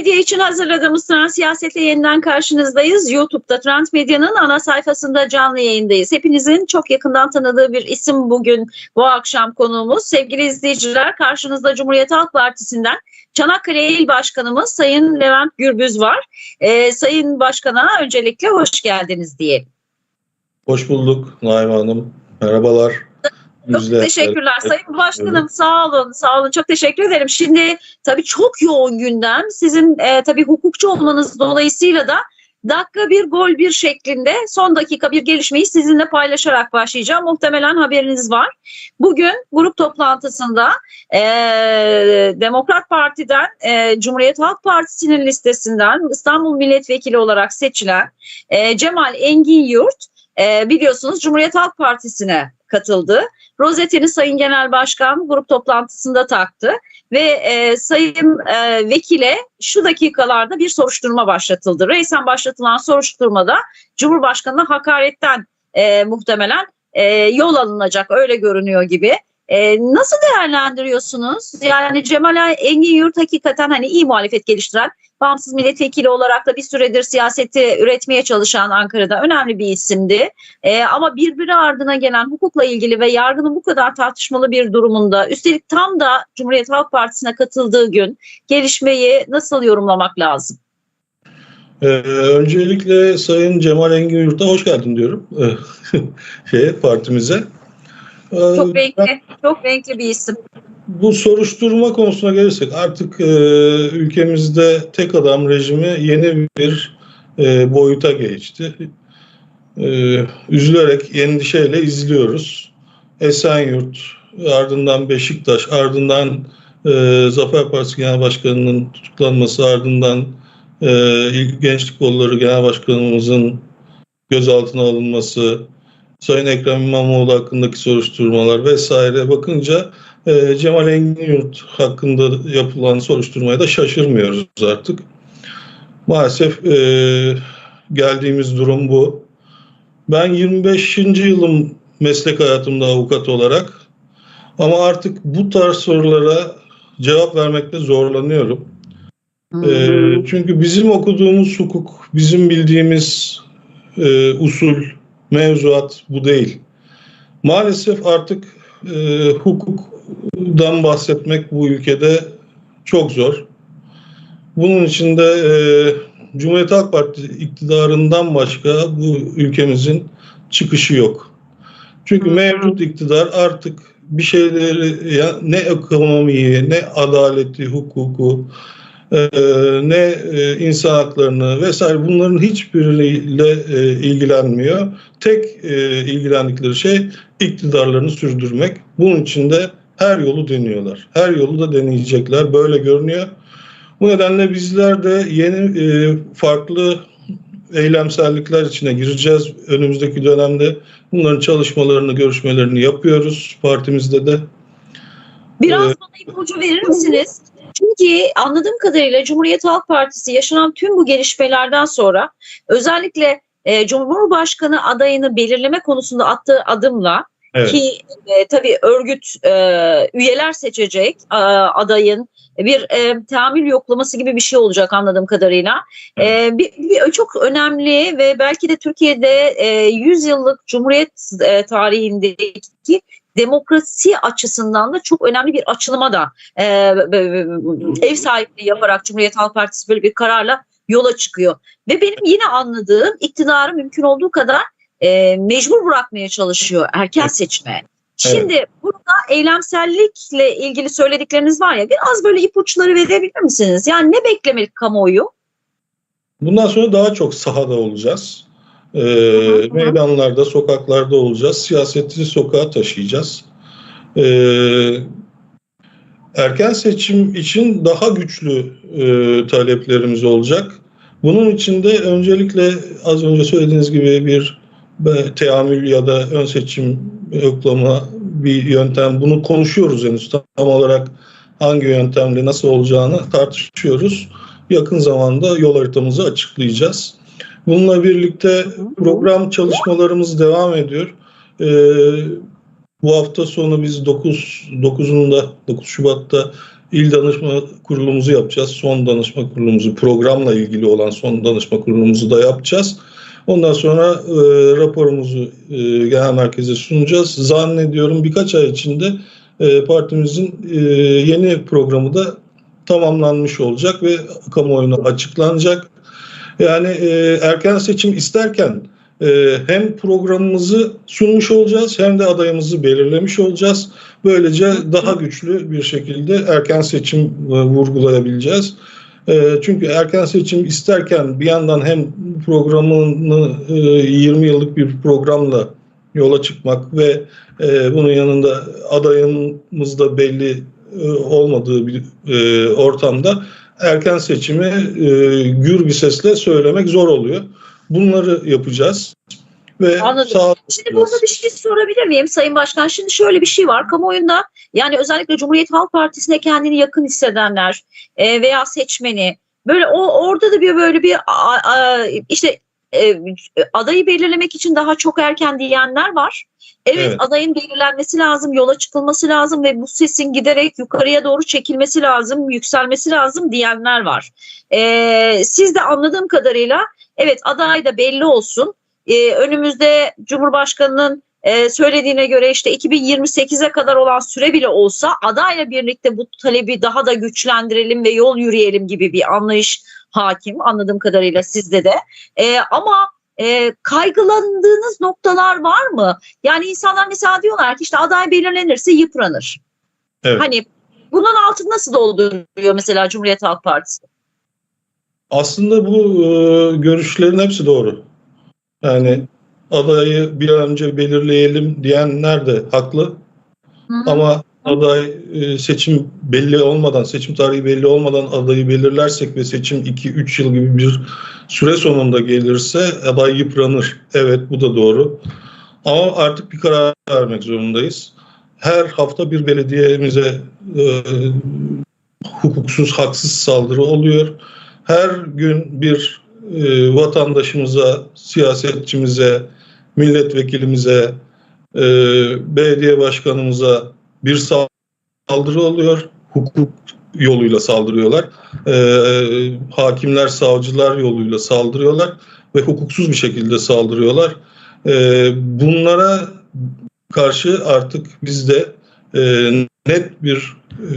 Medya için hazırladığımız Trans Siyaset'le yeniden karşınızdayız. YouTube'da Trans Medya'nın ana sayfasında canlı yayındayız. Hepinizin çok yakından tanıdığı bir isim bugün bu akşam konuğumuz. Sevgili izleyiciler karşınızda Cumhuriyet Halk Partisi'nden Çanakkale İl Başkanımız Sayın Levent Gürbüz var. Ee, Sayın Başkan'a öncelikle hoş geldiniz diyelim. Hoş bulduk Naime Hanım. Merhabalar. Çok teşekkürler Sayın Başkanım sağ olun sağ olun çok teşekkür ederim. Şimdi tabii çok yoğun gündem sizin e, tabii hukukçu olmanız dolayısıyla da dakika bir gol bir şeklinde son dakika bir gelişmeyi sizinle paylaşarak başlayacağım. Muhtemelen haberiniz var. Bugün grup toplantısında e, Demokrat Parti'den e, Cumhuriyet Halk Partisi'nin listesinden İstanbul Milletvekili olarak seçilen e, Cemal Engin Yurt e, biliyorsunuz Cumhuriyet Halk Partisi'ne katıldı. Rozetini Sayın Genel Başkan grup toplantısında taktı ve e, Sayın e, Vekile şu dakikalarda bir soruşturma başlatıldı. Reysen başlatılan soruşturmada Cumhurbaşkanı'na hakaretten e, muhtemelen e, yol alınacak öyle görünüyor gibi. E, nasıl değerlendiriyorsunuz? Yani Cemal Engin Yurt hakikaten hani iyi muhalefet geliştiren, bağımsız milletvekili olarak da bir süredir siyaseti üretmeye çalışan Ankara'da önemli bir isimdi. E, ama birbiri ardına gelen hukukla ilgili ve yargının bu kadar tartışmalı bir durumunda üstelik tam da Cumhuriyet Halk Partisi'ne katıldığı gün gelişmeyi nasıl yorumlamak lazım? Ee, öncelikle Sayın Cemal Engin Yurt'a hoş geldin diyorum. şey partimize. Ee, Çok renkli, çok renkli bir isim. Bu soruşturma konusuna gelirsek artık e, ülkemizde tek adam rejimi yeni bir e, boyuta geçti. E, üzülerek endişeyle izliyoruz. Esenyurt, ardından Beşiktaş, ardından e, Zafer Partisi Genel Başkanı'nın tutuklanması, ardından e, Gençlik Kolları Genel Başkanımızın gözaltına alınması, Sayın Ekrem İmamoğlu hakkındaki soruşturmalar vesaire bakınca e, Cemal Engin hakkında yapılan soruşturmaya da şaşırmıyoruz artık. Maalesef e, geldiğimiz durum bu. Ben 25. yılım meslek hayatımda avukat olarak ama artık bu tarz sorulara cevap vermekte zorlanıyorum. E, çünkü bizim okuduğumuz hukuk, bizim bildiğimiz e, usul, mevzuat bu değil. Maalesef artık e, hukukdan bahsetmek bu ülkede çok zor. Bunun için de e, Cumhuriyet Halk Partisi iktidarından başka bu ülkemizin çıkışı yok. Çünkü mevcut iktidar artık bir şeyleri ya, ne ekonomiyi, ne adaleti, hukuku, e, ne e, insan haklarını vesaire bunların hiçbiriyle e, ilgilenmiyor. Tek e, ilgilendikleri şey iktidarlarını sürdürmek. Bunun için de her yolu deniyorlar. Her yolu da deneyecekler. Böyle görünüyor. Bu nedenle bizler de yeni e, farklı eylemsellikler içine gireceğiz. Önümüzdeki dönemde bunların çalışmalarını, görüşmelerini yapıyoruz partimizde de. Biraz Evet. bana ipucu verir misiniz? Çünkü anladığım kadarıyla Cumhuriyet Halk Partisi yaşanan tüm bu gelişmelerden sonra özellikle e, Cumhurbaşkanı adayını belirleme konusunda attığı adımla Evet. ki e, tabii örgüt e, üyeler seçecek e, adayın bir e, teamül yoklaması gibi bir şey olacak anladığım kadarıyla. E, bir, bir- çok önemli ve belki de Türkiye'de e, 100 yıllık Cumhuriyet e, tarihindeki demokrasi açısından da çok önemli bir açılıma da e, ev sahipliği yaparak Cumhuriyet Halk Partisi böyle bir kararla yola çıkıyor. Ve benim yine anladığım iktidarı mümkün olduğu kadar e, mecbur bırakmaya çalışıyor erken seçime. Şimdi burada eylemsellikle ilgili söyledikleriniz var ya biraz böyle ipuçları verebilir misiniz? Yani ne beklemeli kamuoyu? Bundan sonra daha çok sahada olacağız. Ee, hı. meydanlarda, sokaklarda olacağız. Siyaseti sokağa taşıyacağız. Ee, erken seçim için daha güçlü e, taleplerimiz olacak. Bunun için de öncelikle az önce söylediğiniz gibi bir teamül ya da ön seçim yoklama bir yöntem. Bunu konuşuyoruz henüz tam olarak hangi yöntemle nasıl olacağını tartışıyoruz yakın zamanda yol haritamızı açıklayacağız. Bununla birlikte program çalışmalarımız devam ediyor. Ee, bu hafta sonu biz 9 9'unda 9 Şubat'ta İl danışma kurulumuzu yapacağız. Son danışma kurulumuzu, programla ilgili olan son danışma kurulumuzu da yapacağız. Ondan sonra e, raporumuzu e, genel merkeze sunacağız. Zannediyorum birkaç ay içinde e, partimizin e, yeni programı da tamamlanmış olacak ve kamuoyuna açıklanacak. Yani e, erken seçim isterken e, hem programımızı sunmuş olacağız hem de adayımızı belirlemiş olacağız. Böylece daha güçlü bir şekilde erken seçim e, vurgulayabileceğiz. E, çünkü erken seçim isterken bir yandan hem programını e, 20 yıllık bir programla yola çıkmak ve e, bunun yanında adayımız da belli e, olmadığı bir e, ortamda erken seçimi e, gür bir sesle söylemek zor oluyor. Bunları yapacağız. Ve Anladım. sağ Şimdi burada bir şey sorabilir miyim Sayın Başkan? Şimdi şöyle bir şey var. Kamuoyunda yani özellikle Cumhuriyet Halk Partisi'ne kendini yakın hissedenler e, veya seçmeni böyle o orada da bir böyle bir a- a- işte e, adayı belirlemek için daha çok erken diyenler var. Evet, Evet. adayın belirlenmesi lazım, yola çıkılması lazım ve bu sesin giderek yukarıya doğru çekilmesi lazım, yükselmesi lazım diyenler var. E, siz de anladığım kadarıyla evet aday da belli olsun. E, önümüzde Cumhurbaşkanı'nın e, söylediğine göre işte 2028'e kadar olan süre bile olsa adayla birlikte bu talebi daha da güçlendirelim ve yol yürüyelim gibi bir anlayış hakim anladığım kadarıyla sizde de. E, ama e, kaygılandığınız noktalar var mı? Yani insanlar mesela diyorlar ki işte aday belirlenirse yıpranır. Evet. Hani bunun altını nasıl dolduruyor mesela Cumhuriyet Halk Partisi? Aslında bu e, görüşlerin hepsi doğru. Yani adayı bir an önce belirleyelim diyenler de haklı. Hı hı. Ama aday e, seçim belli olmadan, seçim tarihi belli olmadan adayı belirlersek ve seçim 2-3 yıl gibi bir süre sonunda gelirse aday yıpranır. Evet bu da doğru. Ama artık bir karar vermek zorundayız. Her hafta bir belediyemize e, hukuksuz, haksız saldırı oluyor. Her gün bir e, vatandaşımıza, siyasetçimize, milletvekilimize, e, belediye başkanımıza bir saldırı oluyor. Hukuk yoluyla saldırıyorlar. E, hakimler, savcılar yoluyla saldırıyorlar ve hukuksuz bir şekilde saldırıyorlar. E, bunlara karşı artık biz de e, net bir e,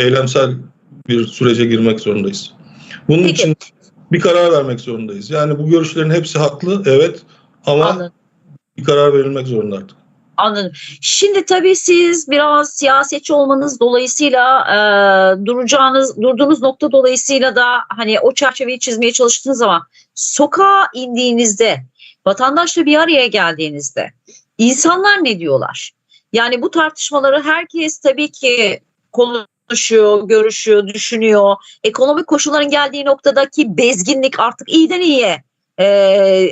eylemsel bir sürece girmek zorundayız. Bunun Peki. için bir karar vermek zorundayız. Yani bu görüşlerin hepsi haklı, evet ama Anladım. Bir karar verilmek zorunda artık. Anladım. Şimdi tabii siz biraz siyasetçi olmanız dolayısıyla e, duracağınız, durduğunuz nokta dolayısıyla da hani o çerçeveyi çizmeye çalıştınız ama sokağa indiğinizde, vatandaşla bir araya geldiğinizde insanlar ne diyorlar? Yani bu tartışmaları herkes tabii ki konuşuyor, görüşüyor, düşünüyor. Ekonomik koşulların geldiği noktadaki bezginlik artık iyiden iyiye e,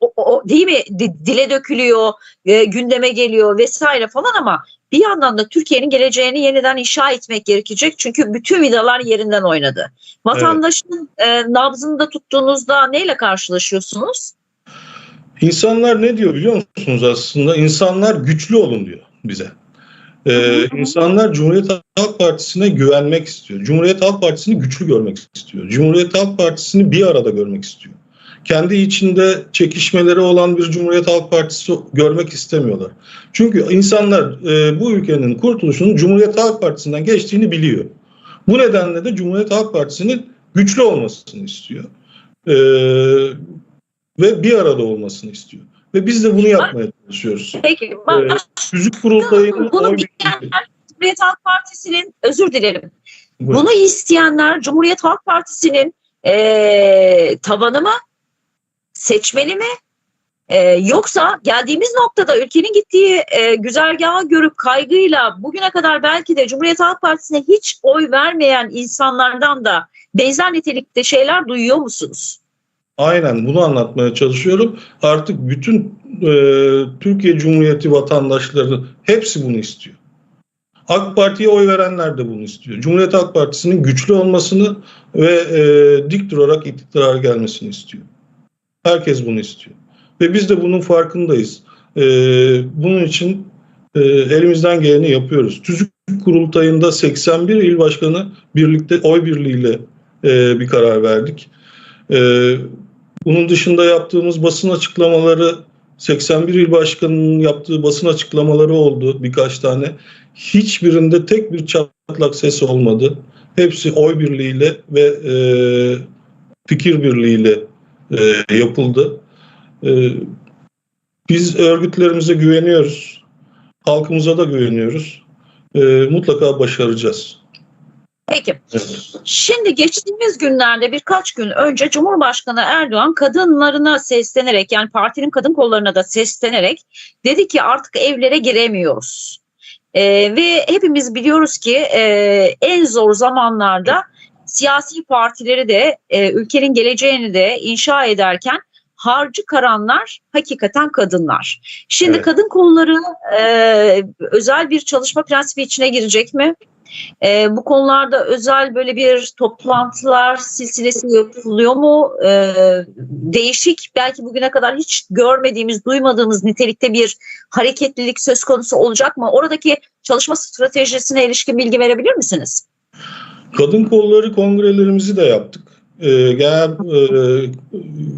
o, o- değil mi Di- dile dökülüyor e, gündeme geliyor vesaire falan ama bir yandan da Türkiye'nin geleceğini yeniden inşa etmek gerekecek. Çünkü bütün vidalar yerinden oynadı. Vatandaşın e, nabzını da tuttuğunuzda neyle karşılaşıyorsunuz? İnsanlar ne diyor biliyor musunuz aslında? İnsanlar güçlü olun diyor bize. Ee, insanlar Cumhuriyet Halk Partisi'ne güvenmek istiyor. Cumhuriyet Halk Partisi'ni güçlü görmek istiyor. Cumhuriyet Halk Partisi'ni bir arada görmek istiyor. Kendi içinde çekişmeleri olan bir Cumhuriyet Halk Partisi görmek istemiyorlar. Çünkü insanlar e, bu ülkenin kurtuluşunun Cumhuriyet Halk Partisi'nden geçtiğini biliyor. Bu nedenle de Cumhuriyet Halk Partisi'nin güçlü olmasını istiyor. Ee, ve bir arada olmasını istiyor. Ve biz de bunu yapmaya çalışıyoruz. Peki Evet. Yüzük kurultayının bunu oy diyenler Cumhuriyet Halk Partisi'nin özür dilerim. Buyurun. Bunu isteyenler Cumhuriyet Halk Partisi'nin e, tabanı mı? Seçmeni mi? E, yoksa geldiğimiz noktada ülkenin gittiği e, güzergahı görüp kaygıyla bugüne kadar belki de Cumhuriyet Halk Partisi'ne hiç oy vermeyen insanlardan da benzer nitelikte şeyler duyuyor musunuz? Aynen bunu anlatmaya çalışıyorum. Artık bütün e, Türkiye Cumhuriyeti vatandaşları hepsi bunu istiyor. AK Parti'ye oy verenler de bunu istiyor. Cumhuriyet Halk Partisi'nin güçlü olmasını ve e, dik durarak iktidara gelmesini istiyor. Herkes bunu istiyor. Ve biz de bunun farkındayız. E, bunun için e, elimizden geleni yapıyoruz. Tüzük kurultayında 81 il başkanı birlikte oy birliğiyle e, bir karar verdik. E, bunun dışında yaptığımız basın açıklamaları 81 il başkanının yaptığı basın açıklamaları oldu birkaç tane. Hiçbirinde tek bir çatlak ses olmadı. Hepsi oy birliğiyle ve e, fikir birliğiyle e, yapıldı. E, biz örgütlerimize güveniyoruz. Halkımıza da güveniyoruz. E, mutlaka başaracağız. Peki. Şimdi geçtiğimiz günlerde birkaç gün önce Cumhurbaşkanı Erdoğan kadınlarına seslenerek yani partinin kadın kollarına da seslenerek dedi ki artık evlere giremiyoruz. Ee, ve hepimiz biliyoruz ki e, en zor zamanlarda siyasi partileri de e, ülkenin geleceğini de inşa ederken harcı karanlar hakikaten kadınlar. Şimdi Evet. kadın kolları e, özel bir çalışma prensibi içine girecek mi? E, bu konularda özel böyle bir toplantılar silsilesi yapılıyor mu? E, değişik belki bugüne kadar hiç görmediğimiz, duymadığımız nitelikte bir hareketlilik söz konusu olacak mı? Oradaki çalışma stratejisine ilişkin bilgi verebilir misiniz? Kadın kolları kongrelerimizi de yaptık. Ee, genel e,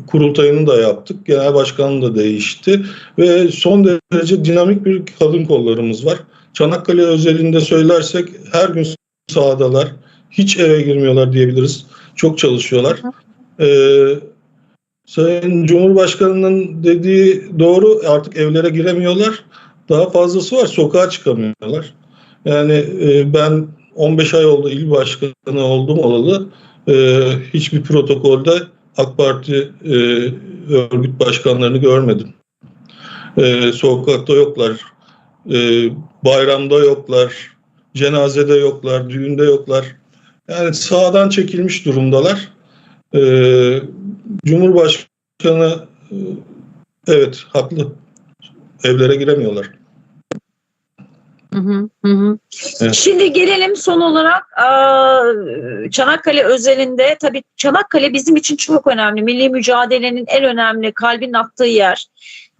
kurultayını da yaptık. Genel başkanı da değişti. Ve son derece dinamik bir kadın kollarımız var. Çanakkale özelinde söylersek her gün sahadalar. Hiç eve girmiyorlar diyebiliriz. Çok çalışıyorlar. Ee, Sayın Cumhurbaşkanı'nın dediği doğru artık evlere giremiyorlar. Daha fazlası var sokağa çıkamıyorlar. Yani e, ben 15 ay oldu il başkanı oldum olalı. E, hiçbir protokolde AK Parti e, örgüt başkanlarını görmedim. E, sokakta yoklar. E, bayramda yoklar. Cenazede yoklar. Düğünde yoklar. Yani sağdan çekilmiş durumdalar. E, Cumhurbaşkanı e, evet haklı. Evlere giremiyorlar. Hı hı. Evet. Şimdi gelelim son olarak Çanakkale özelinde tabii Çanakkale bizim için çok önemli. Milli mücadelenin en önemli kalbin attığı yer.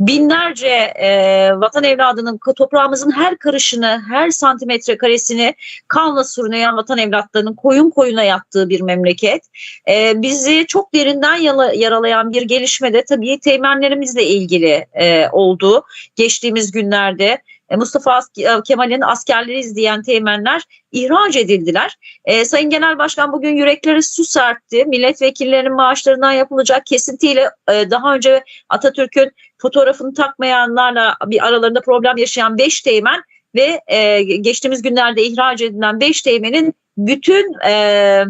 Binlerce e, vatan evladının toprağımızın her karışını, her santimetre karesini kanla sürüneyen vatan evlatlarının koyun koyuna yattığı bir memleket. E, bizi çok derinden yala- yaralayan bir gelişme de tabii teğmenlerimizle ilgili e, oldu geçtiğimiz günlerde. E, Mustafa e, Kemal'in askerleri izleyen teğmenler ihraç edildiler. E, Sayın Genel Başkan bugün yürekleri su serpti. Milletvekillerinin maaşlarından yapılacak kesintiyle e, daha önce Atatürk'ün fotoğrafını takmayanlarla bir aralarında problem yaşayan 5 teğmen ve e, geçtiğimiz günlerde ihraç edilen 5 teğmenin bütün e,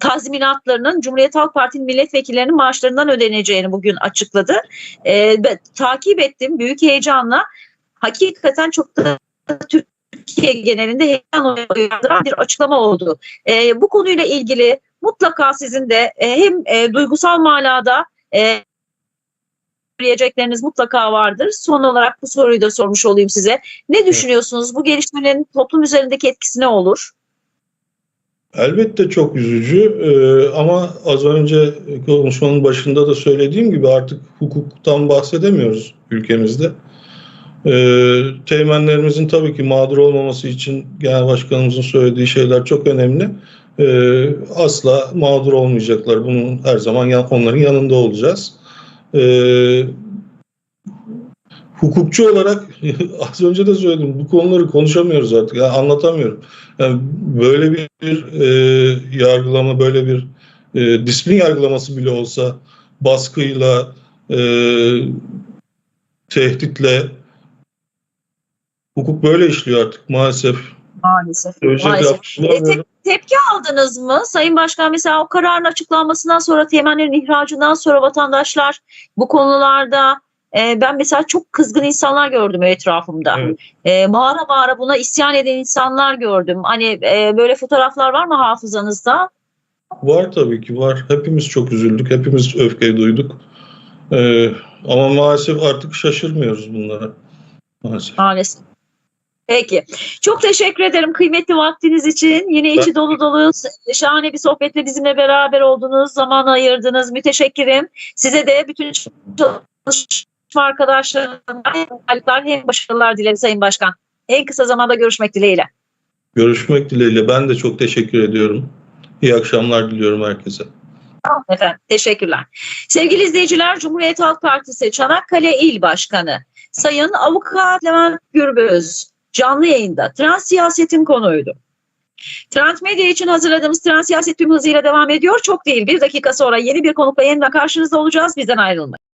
tazminatlarının Cumhuriyet Halk Partisi'nin milletvekillerinin maaşlarından ödeneceğini bugün açıkladı. E, takip ettim büyük heyecanla hakikaten çok da Türkiye genelinde heyecan uyandıran bir açıklama oldu. E, bu konuyla ilgili mutlaka sizin de e, hem e, duygusal manada e, söyleyecekleriniz mutlaka vardır. Son olarak bu soruyu da sormuş olayım size. Ne düşünüyorsunuz? Bu gelişmenin toplum üzerindeki etkisi ne olur? Elbette çok üzücü Ee, ama az önce konuşmanın başında da söylediğim gibi artık hukuktan bahsedemiyoruz ülkemizde. Ee, teğmenlerimizin tabii ki mağdur olmaması için Genel Başkanımızın söylediği şeyler çok önemli. Ee, asla mağdur olmayacaklar. Bunun her zaman yan- onların yanında olacağız. Ee, hukukçu olarak az önce de söyledim bu konuları konuşamıyoruz artık. Yani anlatamıyorum. Yani böyle bir e, yargılama, böyle bir e, disiplin yargılaması bile olsa baskıyla, e, tehditle hukuk böyle işliyor artık maalesef. Maalesef. Söyleyecek Maalesef. E, te- tepki aldınız mı? Sayın Başkan mesela o kararın açıklanmasından sonra teğmenlerin ihracından sonra vatandaşlar bu konularda e, ben mesela çok kızgın insanlar gördüm etrafımda. Evet. E, mağara mağara buna isyan eden insanlar gördüm. Hani e, böyle fotoğraflar var mı hafızanızda? Var tabii ki var. Hepimiz çok üzüldük. Hepimiz öfkeyi duyduk. E, ama maalesef artık şaşırmıyoruz bunlara. Maalesef. Maalesef. Peki. Çok teşekkür ederim kıymetli vaktiniz için. Yine içi dolu dolu şahane bir sohbetle bizimle beraber oldunuz. Zaman ayırdınız. Müteşekkirim. Size de bütün çalışma arkadaşlarımdan hem başarılar dilerim Sayın Başkan. En kısa zamanda görüşmek dileğiyle. Görüşmek dileğiyle. Ben de çok teşekkür ediyorum. İyi akşamlar diliyorum herkese. Tamam efendim. Teşekkürler. Sevgili izleyiciler, Cumhuriyet Halk Partisi Çanakkale İl Başkanı Sayın Avukat Levent Gürbüz canlı yayında trans siyasetin konuydu. Trend Medya için hazırladığımız Trans Siyaset tüm hızıyla devam ediyor. Çok değil bir dakika sonra yeni bir konukla yeniden karşınızda olacağız. Bizden ayrılmayın.